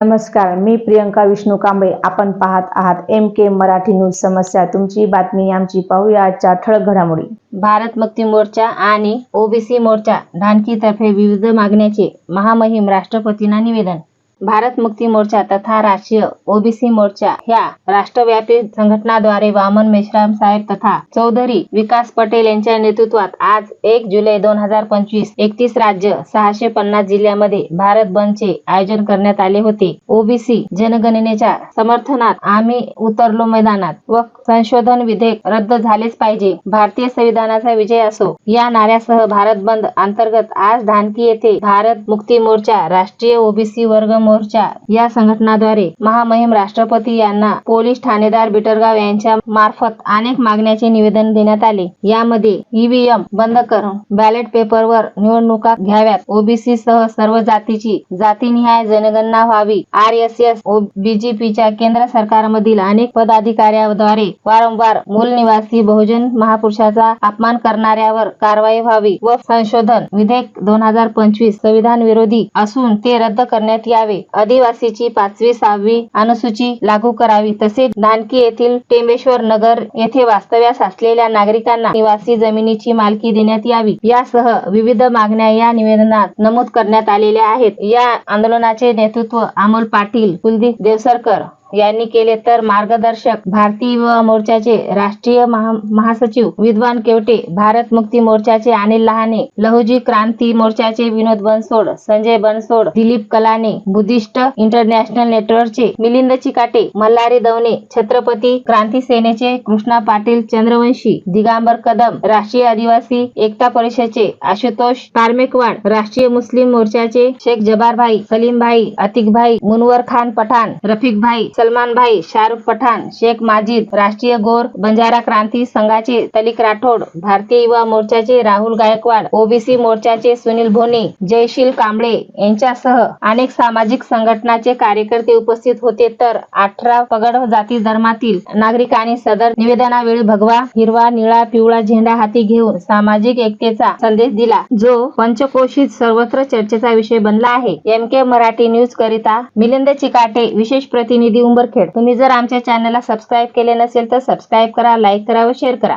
नमस्कार मी प्रियंका विष्णू कांबळे. आपण पाहत आहात एम के मराठी न्यूज समस्या. तुमची बातमी आमची पाहूया आजच्या ठळक घडामोडी. भारत मुक्ती मोर्चा आणि ओबीसी मोर्चा ढानकीतर्फे विविध मागण्याचे महामहिम राष्ट्रपतींना निवेदन भारत मुक्ती मोर्चा तथा राष्ट्रीय ओबीसी मोर्चा ह्या राष्ट्रव्यापी संघटनाद्वारे वामन मेश्राम साहेब तथा चौधरी विकास पटेल यांच्या नेतृत्वात आज एक जुलै दोन हजार पंचवीस एकतीस राज्य सहाशे पन्नास जिल्ह्यामध्ये भारत बंदचे आयोजन करण्यात आले होते. ओबीसी जनगणनेच्या समर्थनात आम्ही उतरलो मैदानात व संशोधन विधेयक रद्द झालेच पाहिजे. भारतीय संविधानाचा विजय असो या नाऱ्यासह भारत बंद अंतर्गत आज धानकी येथे भारत मुक्ती मोर्चा राष्ट्रीय ओबीसी वर्ग मोर्चा या संघटनाद्वारे महामहिम राष्ट्रपती यांना पोलीस ठाणेदार बिटरगाव यांच्या मार्फत अनेक मागण्याचे निवेदन देण्यात आले. यामध्ये ईव्हीएम बंद करून बॅलेट पेपरवर निवडणुका घ्याव्यात. ओबीसी सह सर्व जातीची जातीनिहाय जनगणना व्हावी. आर एस एस बीजेपीच्या केंद्र सरकारमधील अनेक पदाधिकाऱ्यांद्वारे वारंवार मूल निवासी बहुजन महापुरुषाचा अपमान करणाऱ्यावर कारवाई व्हावी व संशोधन विधेयक दोन हजार पंचवीस संविधान विरोधी असून ते रद्द करण्यात यावे. आदिवासीची पाचवी सहावी अनुसूची लागू करावी. तसेच धानकी येथील टेंबेश्वर नगर येथे वास्तव्यास असलेल्या नागरिकांना निवासी जमिनीची मालकी देण्यात यावी. यासह विविध मागण्या या निवेदनात नमूद करण्यात आलेल्या आहेत. या आंदोलनाचे नेतृत्व अमोल पाटील कुलदीप देवसरकर यांनी केले तर मार्गदर्शक भारतीय युवा मोर्चाचे राष्ट्रीय महा महासचिव विद्वान केवटे भारत मुक्ती मोर्चाचे अनिल लहाने लहुजी क्रांती मोर्चाचे विनोद बनसोड संजय बनसोड दिलीप कलाने बुद्धिस्ट इंटरनॅशनल नेटवर्कचे मिलिंद चिकाटे मल्हारी दवणे छत्रपती क्रांती सेनेचे कृष्णा पाटील चंद्रवंशी दिगांबर कदम राष्ट्रीय आदिवासी एकता परिषदेचे आशुतोष कार्मेकवाड राष्ट्रीय मुस्लिम मोर्चाचे शेख जबार भाई सलीम भाई अतिक भाई मुनवर खान पठाण रफिक भाई सलमान भाई शाहरुख पठाण शेख माजिद राष्ट्रीय गोर बंजारा क्रांती संघाचे तलिक राठोड भारतीय युवा मोर्चाचे राहुल गायकवाड ओबीसी मोर्चाचे सुनील भोने जयशील कांबळे यांच्यासह अनेक सामाजिक संघटनाचे कार्यकर्ते उपस्थित होते. तर अठरा पगड जाती धर्मातील नागरिकांनी सदर निवेदनावेळी भगवा हिरवा निळा पिवळा झेंडा हाती घेऊन सामाजिक एकतेचा संदेश दिला जो पंचकोशीत सर्वत्र चर्चेचा विषय बनला आहे. एम के मराठी न्यूज करिता मिलिंद चिकाटे विशेष प्रतिनिधी उंबरखेड तुम्ही जर आमच्या चॅनलला सबस्क्राईब केले नसेल तर सबस्क्राईब करा लाईक करा व शेअर करा.